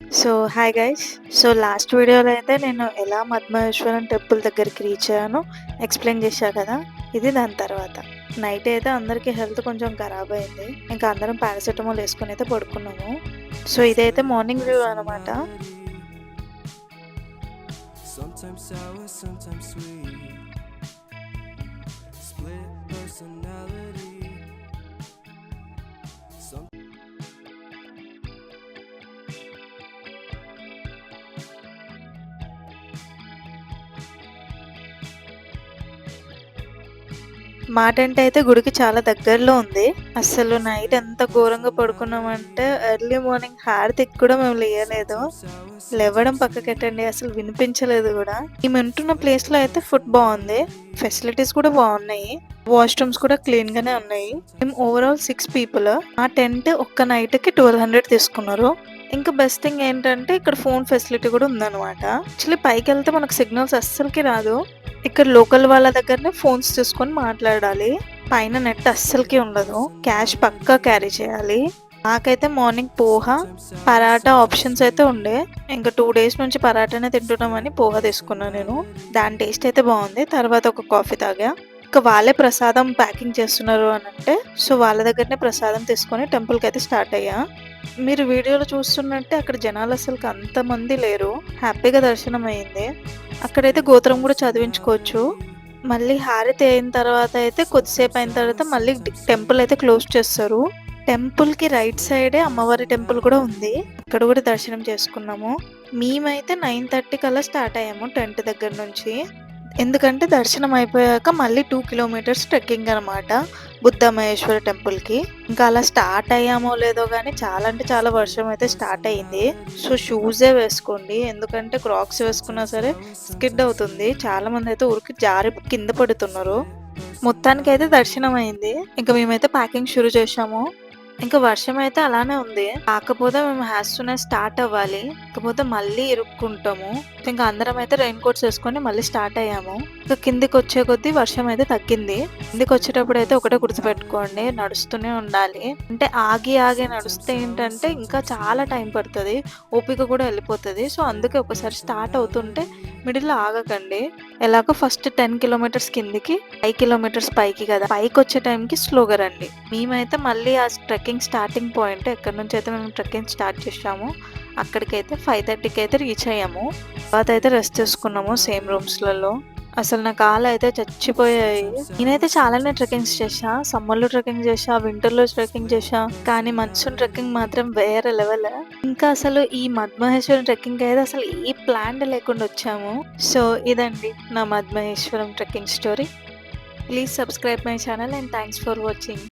So hi guys so last వీడియోలో అయితే నేను ఎలా మద్మహేశ్వరం టెంపుల్ దగ్గరికి రీచ్ అయ్యానో ఎక్స్ప్లెయిన్ చేశా కదా? ఇది దాని తర్వాత. నైట్ అయితే అందరికీ హెల్త్ కొంచెం ఖరాబ్ అయింది. ఇంకా అందరం పారాసెటమాల్ వేసుకొని అయితే పడుకున్నాము. సో ఇదైతే మార్నింగ్ వ్యూ అనమాట Sometimes sour, sometimes sweet. మా టెంట్ అయితే గుడికి చాలా దగ్గరలో ఉంది. అసలు నైట్ ఎంత ఘోరంగా పడుకున్నామంటే ఎర్లీ మార్నింగ్ హారతికి కూడా మేము లేయలేదు. లేవడం పక్కకెట్టండి అసలు వినిపించలేదు కూడా. మేము ఉంటున్న ప్లేస్లో అయితే ఫుడ్ బాగుంది. ఫెసిలిటీస్ కూడా బాగున్నాయి. వాష్రూమ్స్ కూడా క్లీన్ గానే ఉన్నాయి. మేము ఓవరాల్ సిక్స్ పీపుల్. ఆ టెంట్ ఒక్క నైట్కి ట్వెల్వ్ హండ్రెడ్ తీసుకున్నారు. ఇంకా బెస్ట్ థింగ్ ఏంటంటే ఇక్కడ ఫోన్ ఫెసిలిటీ కూడా ఉందన్నమాట. యాక్చువల్లీ పైకి వెళ్తే మనకు సిగ్నల్స్ అస్సలకి రాదు. ఇక్కడ లోకల్ వాళ్ళ దగ్గరనే ఫోన్స్ తీసుకొని మాట్లాడాలి. పైన నెట్ అస్సలకి ఉండదు. క్యాష్ పక్కా క్యారీ చేయాలి. నాకైతే మార్నింగ్ పోహా పరాటా ఆప్షన్స్ అయితే ఉండే. ఇంకా టూ డేస్ నుంచి పరాటానే తింటున్నామని పోహ తీసుకున్నాను నేను. దాని టేస్ట్ అయితే బాగుంది. తర్వాత ఒక కాఫీ తాగా. ఇంకా వాళ్ళే ప్రసాదం ప్యాకింగ్ చేస్తున్నారు అని అంటే సో వాళ్ళ దగ్గరనే ప్రసాదం తీసుకొని టెంపుల్కి అయితే స్టార్ట్ అయ్యా. మీరు వీడియోలో చూస్తున్నట్టే అక్కడ జనాలు అసలు అంతమంది లేరు. హ్యాపీగా దర్శనం అయింది అక్కడైతే గోత్రం కూడా చదివించుకోవచ్చు. మళ్ళీ హారతి అయిన తర్వాత అయితే కొద్దిసేపు అయిన తర్వాత మళ్ళీ టెంపుల్ అయితే క్లోజ్ చేస్తారు. టెంపుల్కి రైట్ సైడే అమ్మవారి టెంపుల్ కూడా ఉంది. అక్కడ కూడా దర్శనం చేసుకున్నాము. మేమైతే నైన్ థర్టీ కల్లా స్టార్ట్ అయ్యాము టెంట్ దగ్గర నుంచి. ఎందుకంటే దర్శనం అయిపోయాక మళ్ళీ టూ కిలోమీటర్స్ ట్రెక్కింగ్ అనమాట బుద్ధ మహేశ్వర ఇంకా అలా స్టార్ట్ అయ్యామో లేదో కానీ చాలా అంటే చాలా వర్షం అయితే స్టార్ట్ అయ్యింది. సో షూజే వేసుకోండి. ఎందుకంటే క్రాక్స్ వేసుకున్నా సరే స్కిడ్ అవుతుంది. చాలా మంది అయితే ఊరికి జారి కింద పడుతున్నారు. మొత్తానికి అయితే దర్శనం అయింది ఇంకా మేమైతే ప్యాకింగ్ షురు చేసాము ఇంకా వర్షం అయితే అలానే ఉంది. కాకపోతే మేము హ్యాస్తూనే స్టార్ట్ అవ్వాలి. కాకపోతే మళ్ళీ ఇరుక్కుంటాము. ఇంకా అందరం అయితే రెయిన్ కోట్స్ వేసుకొని మళ్ళీ స్టార్ట్ అయ్యాము. ఇంకా కిందికి వచ్చే కొద్దీ వర్షం అయితే తగ్గింది. కిందికి వచ్చేటప్పుడు అయితే ఒకటే గుర్తుపెట్టుకోండి నడుస్తూనే ఉండాలి. అంటే ఆగి ఆగి నడుస్తే ఏంటంటే ఇంకా చాలా టైం పడుతుంది. ఓపిక కూడా వెళ్ళిపోతుంది. సో అందుకే ఒకసారి స్టార్ట్ అవుతుంటే మిడిల్ ఆగకండి. ఎలాగో ఫస్ట్ టెన్ కిలోమీటర్స్ కిందికి ఫైవ్ కిలోమీటర్స్ పైకి కదా. పైకి వచ్చే టైంకి స్లోగా రండి. మేమైతే మళ్ళీ ఆ ట్రెక్కింగ్ స్టార్టింగ్ పాయింట్ ఎక్కడి నుంచి అయితే మేము ట్రెక్కింగ్ స్టార్ట్ చేసాము అక్కడికైతే ఫైవ్ థర్టీకి అయితే రీచ్ అయ్యాము. తర్వాత అయితే రెస్ట్ చేసుకున్నాము సేమ్ రూమ్స్లలో. అసలు నా కాళ్ళు అయితే చచ్చిపోయాయి. నేనైతే చాలానే ట్రెక్కింగ్స్ చేశా. సమ్మర్లో ట్రెక్కింగ్ చేశా వింటర్లో ట్రెక్కింగ్ చేశా. కానీ మన్సూన్ ట్రెక్కింగ్ మాత్రం వేరే లెవెల్. ఇంకా అసలు ఈ మద్మహేశ్వరం ట్రెక్కింగ్ అయితే అసలు ఏ ప్లాన్ లేకుండా వచ్చాము. సో ఇదండి నా Madmaheshwaram trekking story. Please subscribe my channel and thanks for watching.